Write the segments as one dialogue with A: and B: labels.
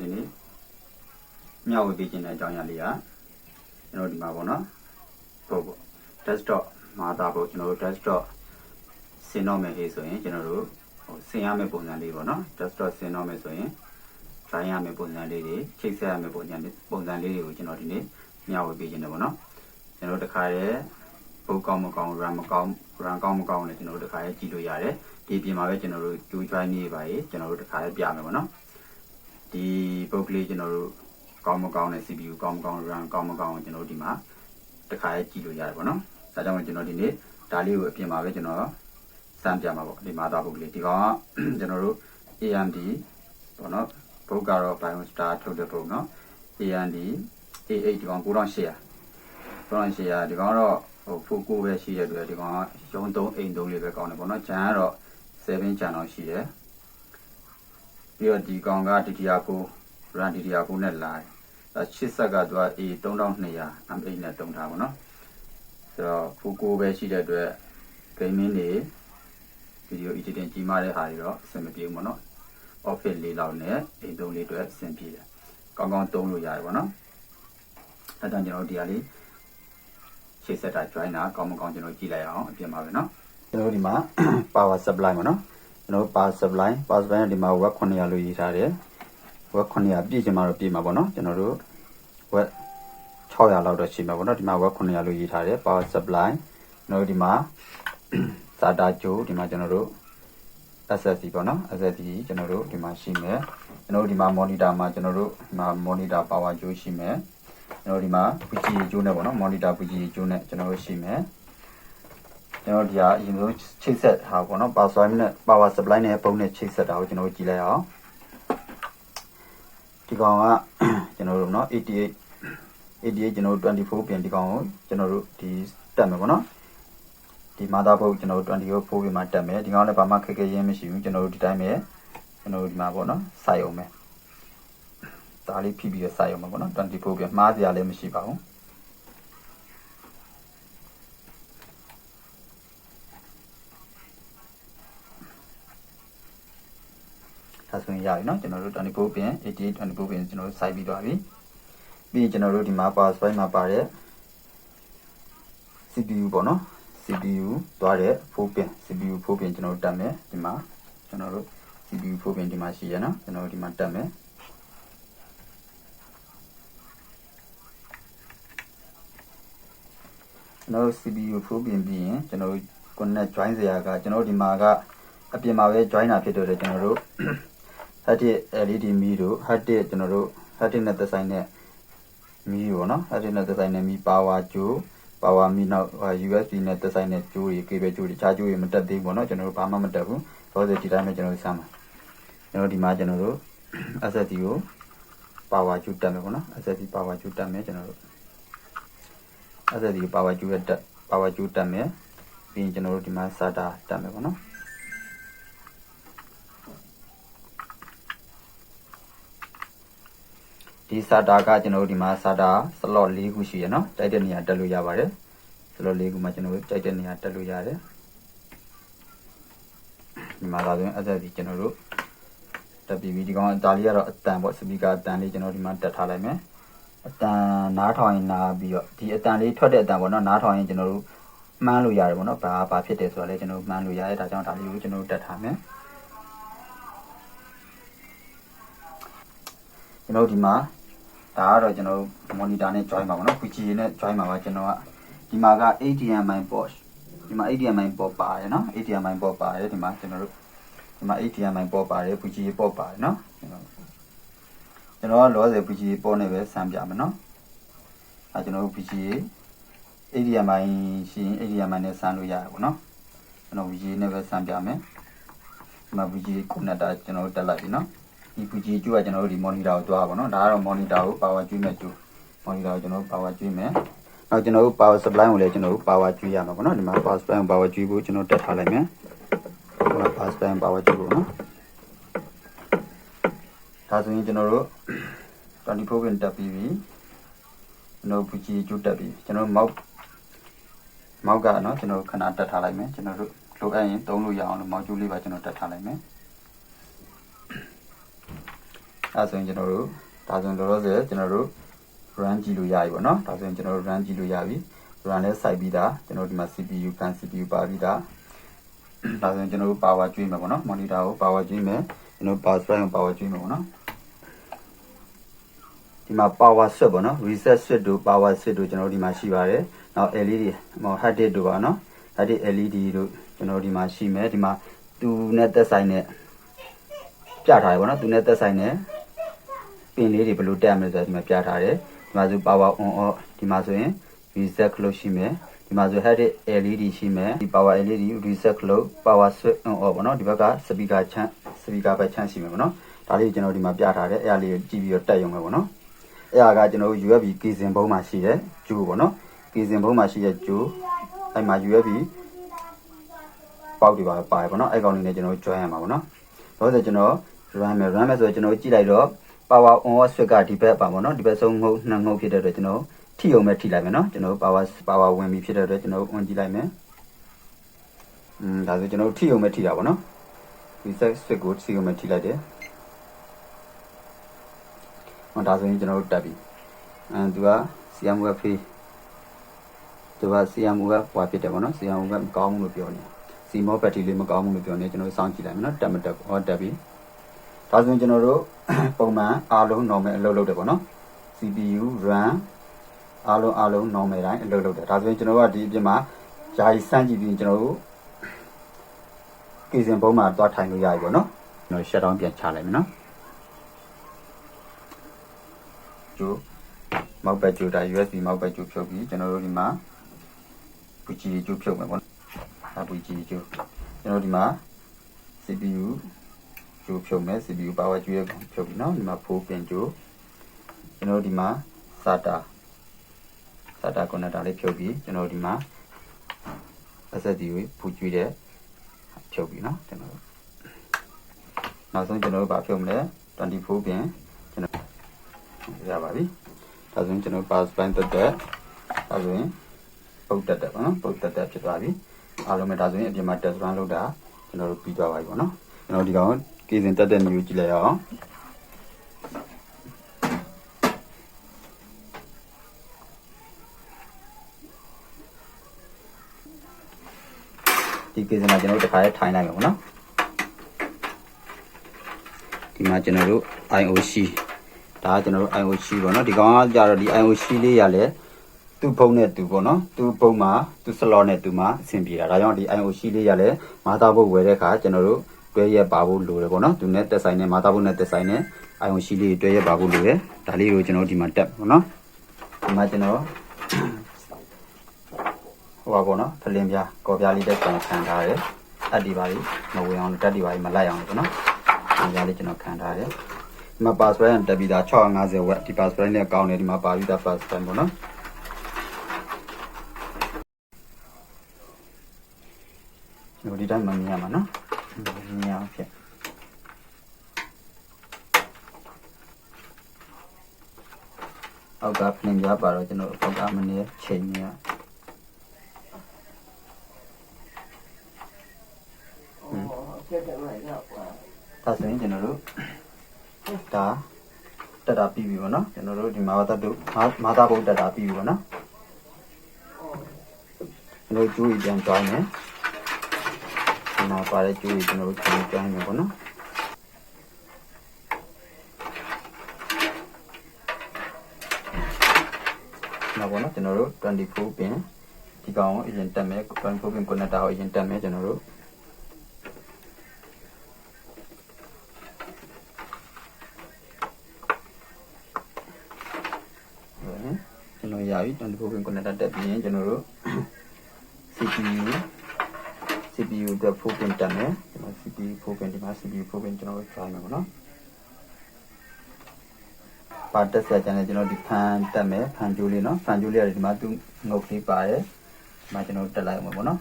A: တော်ဒီနေ့မျှဝေပေးခြင်းတဲ့အကြောင်းအရာလေးကကျွန်တော်ဒီမှာပေါ့နော်ဟုတ်ပေါ့ desktop မှာဒါပေါ့ကျွန်တော်တို့ desktop ဆင်တော့မယ်ဟေးဆိုရင်ကျွန်တော်တို့ဟိုဆင်ရမယ့်ပုံစံလေးပေါ့နော် desktop ဆင်တော့မယ်ဆိုရင် try ရမယ့်ပုံစံလေးတွေချိတ်ဆက်ရမယ့်ပုံစံလေးပုံစံလေးတွေကိုကျွန်တော်ဒီနေ့မျှဝေပေးခြင်းတယ်ပေါ့နော်ကျွန်တော်တို့တခါရဲဘုတ်ကောင်းမကောင်း run မကောင်း run ကောင်းမကောင်းလည်းကျွန်တော်တို့တခါရဲကြည့်လို့ရတယ်ဒီပြင်မှာပဲကျွန်တော်တို့ကြိုး join နေပါရေးကျွန်တော်တို့တခါရဲပြမယ်ပေါ့နော် ဒီပုတ်ကလေးကျွန်တော်တို့ကောင်းမကောင်းတဲ့ CPU ကောင်းမကောင်း run ကောင်းမကောင်းကျွန်တော်တို့ဒီမှာတခါရဲကြည့်လို့ရတယ်ပေါ့နော်ဒါကြောင့်ကျွန်တော်ဒီနေ့ဒါလေးကိုအပြင်မှာပဲကျွန်တော်စမ်းပြမှာပေါ့ဒီမှာသားပုတ်ကလေးဒီကောင်ကကျွန်တော်တို့ AMD ပေါ့နော်ဘုတ်ကတော့ BioStar ထုတ်တဲ့ဘုတ်နော် AMD A8 ဒီကောင်9800 9800ဒီကောင်ကတော့ဟိုဖိုကိုပဲရှိတဲ့အတွက်ဒီကောင်ကရုံး3အိမ်3လေးပဲကောင်းတယ်ပေါ့နော်ဂျန်ကတော့7ဂျန်တော့ရှိတယ် ပြီးတော့ဒီကောင်က DDR9 run DDR9 နဲ့လာတယ်အဲရှစ်ဆက်ကသူက A 3200 M8 နဲ့တုံထားပါတော့ဆိုတော့ဖိုကိုပဲရှိတဲ့အတွက် gaming တွေ video editing ကြီးမားတဲ့ဟာတွေတော့အဆင်မပြေဘူးပေါ့နော် office လေးလောက်နဲ့အိမ်သုံးလေးအတွက်အဆင်ပြေတယ်ကောင်းကောင်းသုံးလို့ရတယ်ပေါ့နော်အဲဒါကြောင့်ကျွန်တော်ဒီဟာလေးရှေ့ဆက်တာ join တာကောင်းမကောင်းကျွန်တော်ကြည့်လိုက်အောင်အပြင်ပါပဲနော်ကျွန်တော်ဒီမှာ power supply ပေါ့နော် ကျွန်တော် power supply power supply ဒီမှာ web 900လို့ရေးထားတယ် web 900ပြည့်ချင်မှတော့ပြည့်မှာပေါ့နော်ကျွန်တော်တို့ web 600လောက်တော့ရှိမှာပေါ့နော်ဒီမှာ web 900လို့ရေးထားတယ် power supply ကျွန်တော်တို့ဒီမှာ SATA ကြိုးဒီမှာကျွန်တော်တို့ SSD ပေါ့နော် SSD ကျွန်တော်တို့ဒီမှာရှိမယ်ကျွန်တော်တို့ဒီမှာ monitor မှာကျွန်တော်တို့ဒီမှာ monitor power ကြိုးရှိမယ်ကျွန်တော်ဒီမှာ VGA ကြိုးနဲ့ပေါ့နော် monitor VGA ကြိုးနဲ့ကျွန်တော်တို့ရှိမယ် ကျွန်တော်ဒီဟာအရင်ဆုံးချိတ်ဆက်ထားပေါ့နော် power supply နဲ့ power supply နဲ့ပုံနဲ့ချိတ်ဆက်တာကိုကျွန်တော်တို့ကြည့်လိုက်အောင်ဒီကောင်ကကျွန်တော်တို့နော်88 88ကျွန်တော်တို့24ပြန်ဒီကောင်ကိုကျွန်တော်တို့ဒီတက်မယ်ပေါ့နော်ဒီ motherboard ကျွန်တော်တို့24ပြန်မှာတက်မယ်ဒီကောင်လည်းဘာမှခက်ခဲရင်းမရှိဘူးကျွန်တော်တို့ဒီတိုင်းပဲကျွန်တော်တို့ဒီမှာပေါ့နော်စိုက်အောင်မယ်ဒါလေးဖိပြီးတော့စိုက်အောင်မယ်ပေါ့နော်24ပြန်မှားစရာလည်းမရှိပါဘူးဒါဆိုရ င်ရပြီเนาะကျွန်တော်တို့24ပြန်88 24ပြန်ကျွန်တော်တို့စိုက်ပြီးသွားပြီပြီးရင်ကျွန်တော်တို့ဒီမှာ power supply မှာပါတဲ့ CPU ပေါ့နော် CPU သွားတဲ့4 pin CPU 4 pin ကျွန်တော်တို့တက်မယ်ဒီမှာကျွန်တော်တို့ CPU 4 pin ဒီမှာရှိရနော်ကျွန်တော်တို့ဒီမှာတက်မယ်ကျွန်တော်တို့ CPU 4 pin ပြီးရင်ကျွန်တော်တို့ connect join စရာကကျွန်တော်တို့ဒီမှာကအပြင်မှာပဲ join တာဖြစ်တော့တယ်ကျွန်တော်တို့ hard disk LED မီးတို့ hard disk ကျွန်တော်တို့ hard disk နဲ့သက်ဆိုင်တဲ့မီးပေါ့နော် hard disk နဲ့သက်ဆိုင်တဲ့မီး power ကြိုး power မီနောက် USB နဲ့သက်ဆိုင်တဲ့ကြိုးတွေ cable ကြိုးတွေခြားကြိုးတွေမတက်သေးဘူးပေါ့နော်ကျွန်တော်တို့ဘာမှမတက်ဘူးတော့ဒီတိုင်းပဲကျွန်တော်တို့စမ်းပါကျွန်တော်ဒီမှာကျွန်တော်တို့ SSD ကို power ကြိုးတက်မယ်ပေါ့နော် SSD power ကြိုးတက်မယ်ကျွန်တော်တို့ SSD ကို power ကြိုးတက် power ကြိုးတက်မယ်ပြီးရင်ကျွန်တော်တို့ဒီမှာ SATA တက်မယ်ပေါ့နော် ဒီ SATA ကကျွန်တော်တို့ဒီမှာ SATA slot ၄ခုရှိရနော်တိုက်တဲ့နေရာတက်လို့ရပါတယ် slot ၄ခုမှာကျွန်တော်တို့တိုက်တဲ့နေရာတက်လို့ရတယ်ဒီမှာလာဆိုရင် SSD ကျွန်တော်တို့တက်ပြီးပြီဒီကောင်အတားလေးကတော့အတန်ပေါ့စပီကာအတန်လေးကျွန်တော်ဒီမှာတက်ထားလိုက်မယ်အတန်နားထောင်ရင်နားပြီးတော့ဒီအတန်လေးထွက်တဲ့အတန်ပေါ့နော်နားထောင်ရင်ကျွန်တော်တို့မှန်းလို့ရတယ်ပေါ့နော်ဘာဘာဖြစ်တယ်ဆိုတော့လေကျွန်တော်တို့မှန်းလို့ရတယ်ဒါကြောင့်ဒါလေးကိုကျွန်တော်တို့တက်ထားမယ်ကျွန်တော်ဒီမှာ ဒါကတော့ကျွန်တော် monitor နဲ့ join ပါပါနော် VGA နဲ့ join ပါပါကျွန်တော်ကဒီမှာက HDMI port ဒီမှာ HDMI port ပါတယ်နော် HDMI port ပါတယ်ဒီမှာကျွန်တော်တို့ဒီမှာ HDMI port ပါတယ် VGA port ပါတယ်နော်ကျွန်တော်ကလောဆယ် VGA port နဲ့ပဲစမ်းပြမယ်နော်အဲကျွန်တော်တို့ VGA HDMI ရှိရင် HDMI နဲ့စမ်းလို့ရတယ်ပေါ့နော်ကျွန်တော် VGA နဲ့ပဲစမ်းပြမယ်ဒီမှာ VGA connector ကျွန်တော်တို့တက်လိုက်ပြီနော် ဒီ VGA ကျိုးကကျွန်တော်တို့ဒီ monitor ကိုတွားပါတော့ဒါကတော့ monitor ကို power ကျွေးမဲ့ကျိုး monitor ကိုကျွန်တော်တို့ power ကျွေးမယ်နောက်ကျွန်တော်တို့ power supply ကိုလည်းကျွန်တော်တို့ power ကျွေးရမှာပေါ့နော်ဒီမှာ power supply ကို power ကျွေးဖို့ကျွန်တော်တက်ထားလိုက်မယ်ဒီမှာ power supply ကို power ကျွေးဖို့နော်ဒါဆိုရင်ကျွန်တော်တို့24 pin တက်ပြီးပြီကျွန်တော် VGA ကျိုးတက်ပြီးကျွန်တော် mouse မောက်ကနော်ကျွန်တော်ခဏတက်ထားလိုက်မယ်ကျွန်တော်တို့လိုအပ်ရင်သုံးလို့ရအောင်လို့မောက်ကျိုးလေးပါကျွန်တော်တက်ထားလိုက်မယ် အဲအဲဆိုရင်ကျွန်တော်တို့ဒါဆိုရင်လောလောဆယ်ကျွန်တော်တို့ run ကြည့်လို့ရပြီပေါ့နော်ဒါဆိုရင်ကျွန်တော်တို့ run ကြည့်လို့ရပြီ run လဲစိုက်ပြီးသားကျွန်တော်တို့ဒီမှာ CPU ကန် CPU ပါပြီးသားဒါဆိုရင်ကျွန်တော်တို့ power ကျွေးမယ်ပေါ့နော် monitor ကို power ကျွေးမယ်ကျွန်တော် power supply ကို power ကျွေးမယ်ပေါ့နော်ဒီမှာ power switch ပေါ့နော် reset switch တို့ power switch တို့ကျွန်တော်တို့ဒီမှာရှိပါတယ်နောက် LED ဟို hard disk တို့ပါနော် hard disk LED တို့ကျွန်တော်တို့ဒီမှာရှိမယ်ဒီမှာသူနဲ့သက်ဆိုင်တဲ့ပြထားတယ်ပေါ့နော်သူနဲ့သက်ဆိုင်တဲ့ ပင်လေးတွေဘယ်လိုတက်မလဲဆိုတာဒီမှာပြထားတယ်ဒီမှာဆို power on off ဒီမှာဆိုရင် reset close ရှိမယ်ဒီမှာဆို hard disk LED ရှိမယ်ဒီ power LED reset close power switch on off ပေါ့နော်ဒီဘက်က speaker ချမ်း speaker ပဲချမ်းရှိမယ်ပေါ့နော်ဒါလေးကျွန်တော်ဒီမှာပြထားတယ်အဲ့ဒါလေးကိုကြည့်ပြီးတော့တက်ရုံပဲပေါ့နော်အဲ့ဒါကကျွန်တော်တို့ USB ကီစင်ဘုံးမှာရှိတဲ့ဂျိုးပေါ့နော်ကီစင်ဘုံးမှာရှိတဲ့ဂျိုးအဲ့မှာ USB ပေါက်တွေပါပါတယ်ပေါ့နော်အဲ့ကောင်လေးနဲ့ကျွန်တော်တို့ join ရမှာပေါ့နော်တော့ဆိုကျွန်တော် run မယ် run မယ်ဆိုတော့ကျွန်တော်တို့ကြည့်လိုက်တော့ power on off switch ကဒီဘက်ပါပေါ့နော်ဒီဘက်ဆုံးငုတ်နှစ်ငုတ်ဖြစ်တဲ့အတွက်ကျွန်တော်ထိအောင်ပဲထိလိုက်မယ်နော်ကျွန်တော် power power ဝင်ပြီးဖြစ်တဲ့အတွက်ကျွန်တော် on ကြည့်လိုက်မယ်อืมဒါဆိုကျွန်တော်ထိအောင်ပဲထိတာပေါ့နော်ဒီ set switch ကိုထိအောင်ပဲထိလိုက်တယ်ဟောဒါဆိုရင်ကျွန်တော်တို့တက်ပြီအဲသူက CMU က free သူက CMU ကဟွာဖြစ်တယ်ပေါ့နော် CMU ကမကောင်းဘူးလို့ပြောနေစီမောဘက်ထရီလေးမကောင်းဘူးလို့ပြောနေကျွန်တော်တို့စောင့်ကြည့်လိုက်မယ်နော်တက်မတက်ဟောတက်ပြီ ဒါဆိုရင်ကျွန်တော်တို့ပုံမှန်အားလုံး normal အလုပ်လုပ်တယ်ပေါ့နော် CPU RAM အားလုံးအားလုံး normal တိုင်းအလုပ်လုပ်တယ်ဒါဆိုရင်ကျွန်တော်တို့ကဒီအပြင်မှာယာယီစမ်းကြည့်ပြီးကျွန်တော်တို့ကီစင်ပုံမှာတွားထိုင်လို့ရပြီပေါ့နော်ကျွန်တော် shut down ပြန်ချလိုက်မယ်နော်ကျိုးမောက်ဘက်ကျိုးဒါ USB မောက်ဘက်ကျိုးဖြုတ်ပြီးကျွန်တော်တို့ဒီမှာ VG ကျိုးဖြုတ်မယ်ပေါ့ဒါ VG ကျိုးကျွန်တော်ဒီမှာ CPU ကျိုးဖြုတ်မယ် CPU power ကျိုးရဖြုတ်ပြီးနော်ဒီမှာ4 pin ကျိုးကျွန်တော်ဒီမှာ SATA SATA connector လေးဖြုတ်ပြီးကျွန်တော်ဒီမှာ SSD ကိုဖူးကျွေးတဲ့ဖြုတ်ပြီးနော်ကျွန်တော်နောက်ဆုံးကျွန်တော်တို့ဗာဖြုတ်မလဲ24 pin ကျွန်တော်ရပါပြီဒါဆိုရင်ကျွန်တော် power supply တက်တဲ့ဒါဆိုရင်ပုတ်တက်တယ်ပေါ့နော်ပုတ်တက်တက်ဖြစ်သွားပြီအားလုံးပဲဒါဆိုရင်အပြင်မှာ test run လုပ်တာကျွန်တော်တို့ပြီးသွားပါပြီပေါ့နော်ကျွန်တော်ဒီကောင် ကေစင်တက်တဲ့မျိုးကြည့်လိုက်အောင်ဒီကေစင်မှာကျွန်တော်တို့တစ်ခါလေးထိုင်လိုက်မယ်ပေါ့နော်ဒီမှာကျွန်တော်တို့ IOC ဒါကကျွန်တော်တို့ IOC ပေါ့နော်ဒီကောင်ကကြတော့ဒီ IOC လေးရလဲသူ့ဖုန်းနဲ့သူပေါ့နော်သူ့ဖုန်းမှာသူ့ slot နဲ့သူမှာအဆင်ပြေတာဒါကြောင့်ဒီ IOC လေးရလဲမာသားဘုတ်ဝယ်တဲ့အခါကျွန်တော်တို့ တွဲရက်ပါဖို့လိုတယ်ပေါ့နော်သူနဲ့တက်ဆိုင်နဲ့မာသားဘုတ်နဲ့တက်ဆိုင်နဲ့ IOC လေးတွဲရက်ပါဖို့လိုတယ်ဒါလေးကိုကျွန်တော်ဒီမှာတက်ပေါ့နော်ဒီမှာကျွန်တော်ဟိုပါပေါ့နော်ဖလင်းပြားကော်ပြားလေးတက်ခံခံထားရတယ်အက်ဒီပါလေးမဝင်အောင်တက်ဒီပါလေးမလိုက်အောင်ပေါ့နော်ဒီကြားလေးကျွန်တော်ခံထားရတယ်ဒီမှာ password နဲ့တက်ပြီးသား650 watt ဒီ password နဲ့ကောင်းတယ်ဒီမှာပါပြီးသား password ပေါ့နော်ကျွန်တော်ဒီတိုင်းမမြင်ရမှာနော်မြင်ရအောင် ဖြစ်အောက်ကဖလင်ပြပါတော့ကျွန်တော်အောက်ကမနေချိန်နေရ
B: ဖြစ်တယ်မို့တော့ကွာ
A: ဒါဆိုရင်ကျွန်တော်တို့ဒါတက်တာပြီးပြီပေါ့နော်ကျွန်တော်တို့ဒီမာဝတ္တုမာသာဘုတ်တက်တာပြီးပြီပေါ့နော်ကျွန်တော်ကျိုးကြီးပြန်ကြွိုင်းမယ်ဒီ မှာပါတဲ့ကျိုးကြီးကျွန်တော်တို့ပြန်ကြွိုင်းမယ်ပေါ့နော်နောက်ပေါ့နော်ကျွန်တော်တို့24ပင်ဒီကောင်ကိုအရင်တက်မယ်24ပင် connector ကိုအရင်တက်မယ်ကျွန်တော်တို့ကျွန်တော်ရပြီ24 pin connector တက်ပြီးရင်ကျွန်တော်တို့ CPU CPU အတွက် 4 pin တက်မယ်ကျွန်တော် CPU 4 pin ဒီမှာ CPU 4 pin ကျွန်တော်တို့ try မယ်ပေါ့နော်ပါတက်ဆက်ကျန်တယ်ကျွန်တော်ဒီဖန်တက်မယ်ဖန်ကြိုးလေးနော်ဖန်ကြိုးလေးရတယ်ဒီမှာသူငုတ်လေးပါတယ်ဒီမှာကျွန်တော်တက်လိုက်အောင်ပေါ့နော်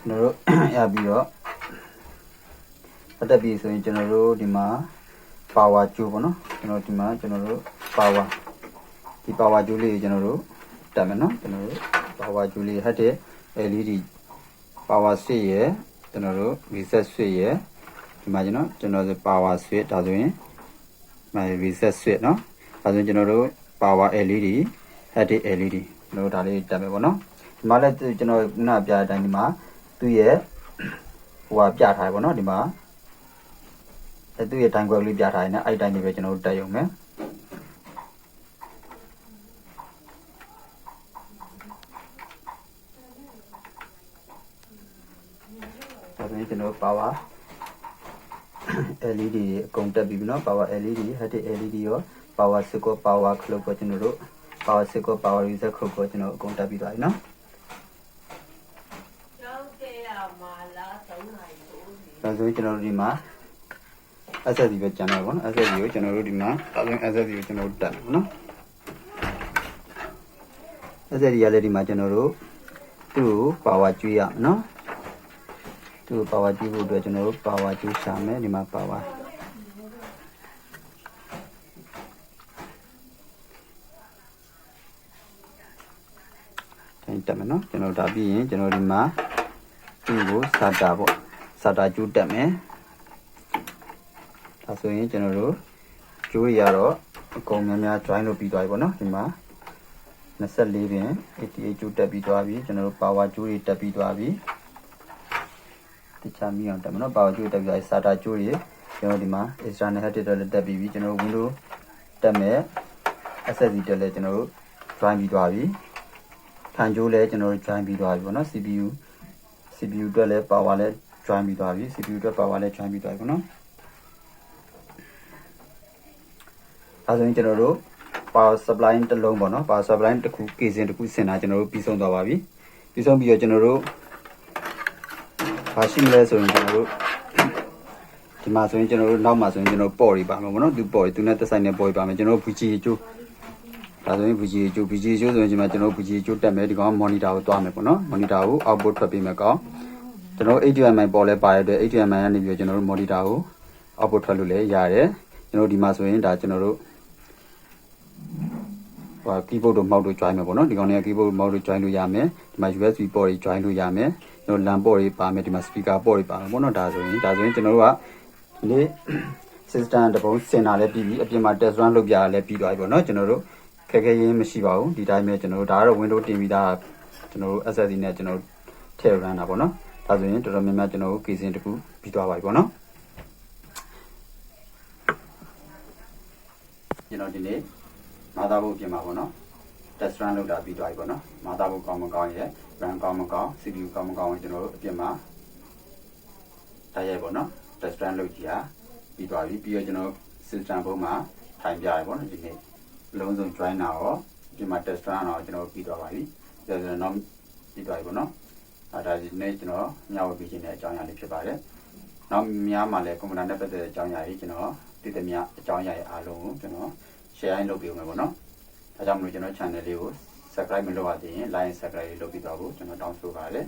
A: ကျွန်တော်တို့ရပြီးတော့ တက်ပြီးဆိုရင်ကျွန်တော်တို့ဒီမှာ power ကြိုးပေါ့နော်ကျွန်တော်ဒီမှာကျွန်တော်တို့ power ဒီ power ကြိုးလေးကိုကျွန်တော်တို့တက်မယ်နော်ကျွန်တော်တို့ power ကြိုးလေးဟတ်တဲ့ LED power switch ရယ်ကျွန်တော်တို့ reset switch ရယ်ဒီမှာကျွန်တော်ကျွန်တော်ဆို power switch ဒါဆိုရင်ဒီမှာ reset switch နော်ဒါဆိုရင်ကျွန်တော်တို့ power LED ဟတ်တဲ့ LED ကျွန်တော်တို့ဒါလေးတက်မယ်ပေါ့နော်ဒီမှာလည်းကျွန်တော်ခုနပြတဲ့အတိုင်းဒီမှာသူ့ရဲ့ဟိုဟာပြထားတယ်ပေါ့နော်ဒီမှာ အဲသူ့ရဲ့တိုင်ခွဲလေးပြထားတယ်နော်အဲ့တိုင်းလေးပဲကျွန်တော်တို့တက်ရုံပဲဒါဆိုရင်ကျွန်တော် power LED တွေအကုန်တက်ပြီပြီနော် power LED ဟတ်တဲ့ LED ရော power စကော power clock ကိုကျွန်တော်တို့ power စကော power reset clock ကိုကျွန်တော်အကုန်တက်ပြီးသွားပြီနော်
B: ကျောင်းသေးရမှာလားသုံးနိုင်လို့
A: ဒါဆိုရင်ကျွန်တော်တို့ဒီမှာ SSD ပဲကျန်တော့ဗောနော် SSD ကိုကျွန်တော်တို့ဒီမှာဒါဆိုရင် SSD ကိုကျွန်တော်တို့တက်မယ်ဗောနော် SSD ရလည်းဒီမှာကျွန်တော်တို့သူ့ကို power ကျွေးရမယ်နော်သူ့ကို power ကျွေးဖို့အတွက်ကျွန်တော်တို့ power ကျွေးရှာမယ်ဒီမှာ power တိုင်းတက်မယ်နော်ကျွန်တော်ဒါပြီးရင်ကျွန်တော်ဒီမှာသူ့ကိုစာတာပေါ့စာတာကျူးတက်မယ် ဒါဆိုရင်ကျွန်တော်တို့ကျိုးရတော့အကုန်များများ join လုပ်ပြီးသွားပြီပေါ့နော်ဒီမှာ24ပင်88ကျိုးတက်ပြီးသွားပြီကျွန်တော်တို့ power ကျိုးတွေတက်ပြီးသွားပြီတခြားမိအောင်တက်မယ်နော် power ကျိုးတက်ပြီးသွားပြီစာတာကျိုးတွေကျွန်တော်ဒီမှာ external hard disk တွေလည်းတက်ပြီးပြီကျွန်တော်တို့ window တက်မယ် SSD တက်လည်းကျွန်တော်တို့ join ပြီးသွားပြီထန်ကျိုးလည်းကျွန်တော်တို့ join ပြီးသွားပြီပေါ့နော် CPU CPU အတွက်လည်း power လည်း join ပြီးသွားပြီ CPU အတွက် power လည်း join ပြီးသွားပြီပေါ့နော် အဲဆိုရင်ကျွန်တော်တို့ power supply တစ်လုံးပေါ့နော် power supply တစ်ခုကေစင်တစ်ခုဆင်တာကျွန်တော်တို့ပြီးဆုံးသွားပါပြီပြီးဆုံးပြီးတော့ကျွန်တော်တို့ဘာရှိမလဲဆိုရင်ကျွန်တော်တို့ဒီမှာဆိုရင်ကျွန်တော်တို့နောက်မှာဆိုရင်ကျွန်တော်ပေါ့တွေပါမှာပေါ့နော်သူပေါ့တွေသူနဲ့သက်ဆိုင်တဲ့ပေါ့တွေပါမယ်ကျွန်တော်တို့ VGA ကျိုးဒါဆိုရင် VGA ကျိုး VGA ကျိုးဆိုရင်ဒီမှာကျွန်တော်တို့ VGA ကျိုးတက်မယ်ဒီကောင်က monitor ကိုတွားမယ်ပေါ့နော် monitor ကို output ထွက်ပေးမယ်ကောင်ကျွန်တော်တို့ HDMI ပေါ်လဲပါရတဲ့ HDMI ကနေပြီးတော့ကျွန်တော်တို့ monitor ကို output ထွက်လို့လည်းရတယ်ကျွန်တော်တို့ဒီမှာဆိုရင်ဒါကျွန်တော်တို့ ဟို keyboard တို့ mouse တို့ join မယ်ပေါ့နော်ဒီကောင်တွေက keyboard mouse တို့ join လို့ရမယ်ဒီမှာ USB port တွေ join လို့ရမယ်ကျွန်တော် LAN port တွေပါမယ်ဒီမှာ speaker port တွေပါမယ်ပေါ့နော်ဒါဆိုရင်ဒါဆိုရင်ကျွန်တော်တို့ကဒီနေ့ system တပုံစင်တာလည်းပြီးပြီအပြင်မှာ test run လုပ်ပြရလည်းပြီးသွားပြီပေါ့နော်ကျွန်တော်တို့ခက်ခဲရင်းမရှိပါဘူးဒီတိုင်းပဲကျွန်တော်တို့ဒါကတော့ window တင်ပြီးသားကျွန်တော်တို့ SSD နဲ့ကျွန်တော်တို့ထည့် run တာပေါ့နော်ဒါဆိုရင်တော်တော်များများကျွန်တော်တို့ casing တစ်ခုပြီးသွားပါပြီပေါ့နော်ကျွန်တော်ဒီနေ့ မာသားဘုတ်ပြင်ပါပေါ့နော် test run လုပ်တာပြီးသွားပြီပေါ့နော်မာသားဘုတ်ကောင်းမကောင်းရဲ့ RAM ကောင်းမကောင်း CPU ကောင်းမကောင်းရဲ့ကျွန်တော်တို့အပြင်မှာတိုက်ရိုက်ပေါ့နော် test run လုပ်ကြည့်ရပြီးသွားပြီပြီးတော့ကျွန်တော် system ဘုတ်မှာထိုင်ပြရပေါ့နော်ဒီနေ့အလုံးစုံ join တာရောဒီမှာ test run တော့ကျွန်တော်ပြီးသွားပါပြီဒါဆိုတော့ပြီးသွားပြီပေါ့နော်အဲဒါဒီနေ့ကျွန်တော်ညဝပြီးခြင်းတဲ့အကြောင်းအရာလေးဖြစ်ပါတယ်နောက်များမှာလည်းကွန်ပျူတာနဲ့ပတ်သက်တဲ့အကြောင်းအရာကြီးကျွန်တော်တည်တမျှအကြောင်းအရာရဲ့အားလုံးကိုကျွန်တော် share လုပ်ပေးဦးမယ်ပေါ့နော်ဒါကြောင့်မလို့ကျွန်တော် channel လေးကို subscribe မလုပ်ရသေးရင် like and subscribe လုပ်ပြီးတော့ဖို့ကျွန်တော်တောင်းဆိုပါတယ်